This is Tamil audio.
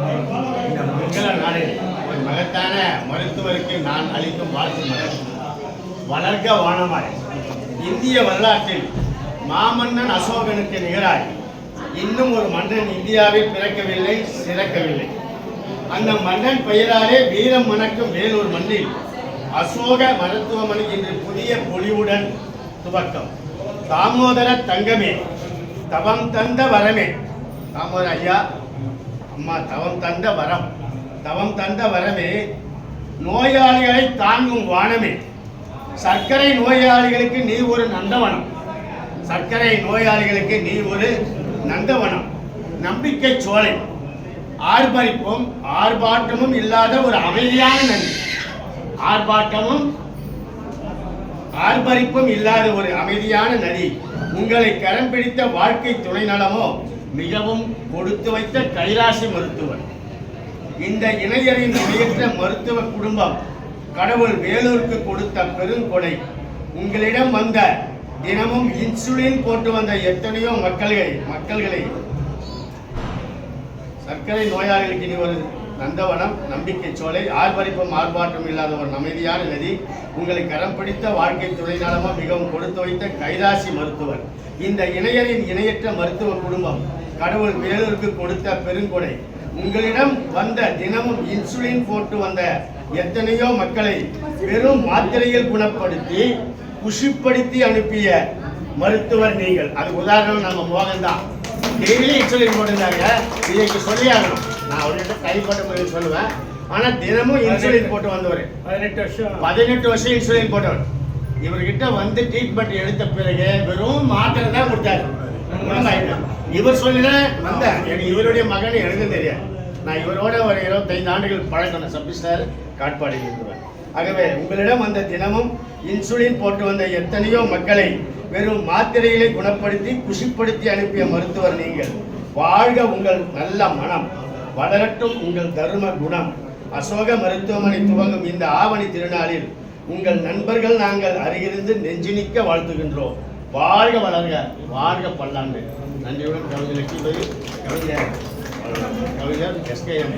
இந்த மங்கள நாளில் ஒரு மகத்தான மருத்துவருக்கு நான் அளிக்கும் வாழ்த்து மலர். வளர்க வானமாய். இந்திய வரலாற்றில் மாமன்னன் அசோகனுக்கு நிகராய். இன்னும் ஒரு மன்னன் இந்தியாவில் பிறக்கவில்லை சிறக்கவில்லை. அந்த மன்னன் பெயராலே வீரம் மணக்கும் வேலூர் மண்ணில் அசோக மருத்துவமனை இன்று புதிய பொலிவுடன் துவக்கம். தாமோதர தங்கமே தவம் தந்த வரமே. தாமோதர ஐயா அம்மா தவம் தந்த வரம். தவம் தந்த வரமே நோயாளிகளை தாங்கும் வானமே. சர்க்கரை நோயாளிகளுக்கு நீ ஒரு நந்தவனம். சர்க்கரை நோயாளிகளுக்கு நீ ஒரு நந்தவனம். நம்பிக்கை சோலை. ஆர்ப்பரிப்பும் ஆர்ப்பாட்டமும் இல்லாத ஒரு அமைதியான நன்றி. ஆர்ப்பாட்டமும் ஆர்ப்பரிப்பும் இல்லாத ஒரு அமைதியான நதி உங்களை கரம் பிடித்த வாழ்க்கை துணை நலமோ மிகவும் கொடுத்து வைத்த கைலாசி மருத்துவர். இந்த இணையரின் இணையற்ற மருத்துவ குடும்பம் கடவுள் வேலூருக்கு கொடுத்த பெருங்கொடை உங்களிடம் வந்த தினமும் இன்சுலின் போட்டு வந்த எத்தனையோ மக்கள்களை மக்கள்களை. சர்க்கரை நோயாளிகளுக்கு இனி ஒரு நந்தவனம் நம்பிக்கை சோலை ஆர்ப்பரிப்பும் ஆர்ப்பாட்டம் இல்லாத ஒரு அமைதியான நதி உங்களை கரம் பிடித்த வாழ்க்கை துணைநலமாக மிகவும் கொடுத்து வைத்த கைலாசி மருத்துவர். இந்த இணையரின் இணையற்ற மருத்துவ குடும்பம் கடவுள் வேலூருக்கு கொடுத்த பெருங்கொடை. உங்களிடம் வந்த தினமும் இன்சுலின் போட்டு வந்த எத்தனையோ மக்களை வெறும் மாத்திரையில் குணப்படுத்தி குஷிப்படுத்தி அனுப்பிய மருத்துவர் நீங்கள். அது உதாரணம் நம்ம மோகன் தான் டெய்லி இன்சுலின் போட்டிருந்தாங்க. இதைக்கு சொல்லியாகணும் நான் அவர்கிட்ட கைப்பட்ட முறையில் சொல்லுவேன். ஆனா தினமும் இன்சுலின் போட்டு வந்தவர். பதினெட்டு வருஷம். பதினெட்டு வருஷம் இன்சுலின் போட்டவர். இவர்கிட்ட வந்து ட்ரீட்மெண்ட் எடுத்த பிறகு வெறும் மாத்திரை தான் கொடுத்தாரு. இவர் சொல்லிதான் வந்தேன் எனக்கு இவருடைய மகன் எனக்கு தெரியாது. நான் இவரோட ஒரு இருபத்தைந்து ஆண்டுகள் பழக்கம். சப்பிஸ்டார் காட்பாடியில் இருக்கிறேன் ஆகவே உங்களிடம் வந்த தினமும் இன்சுலின் போட்டு வந்த எத்தனையோ மக்களை வெறும் மாத்திரையிலே குணப்படுத்தி குஷிப்படுத்தி அனுப்பிய மருத்துவர் நீங்கள். வாழ்க உங்கள் நல்ல மனம். வளரட்டும் உங்கள் தர்ம குணம். அசோக மருத்துவமனை துவங்கும் இந்த ஆவணி திருநாளில் உங்கள் நண்பர்கள் நாங்கள் அருகிருந்து நெஞ்சினிக்க வாழ்த்துகின்றோம். வாழ்க வளர்க வாழ்க பல்லாண்டு. நன்றியுடன் கவிஞர் லட்சுமி கவிஞர் கவிஞர் எஸ்கேஎம்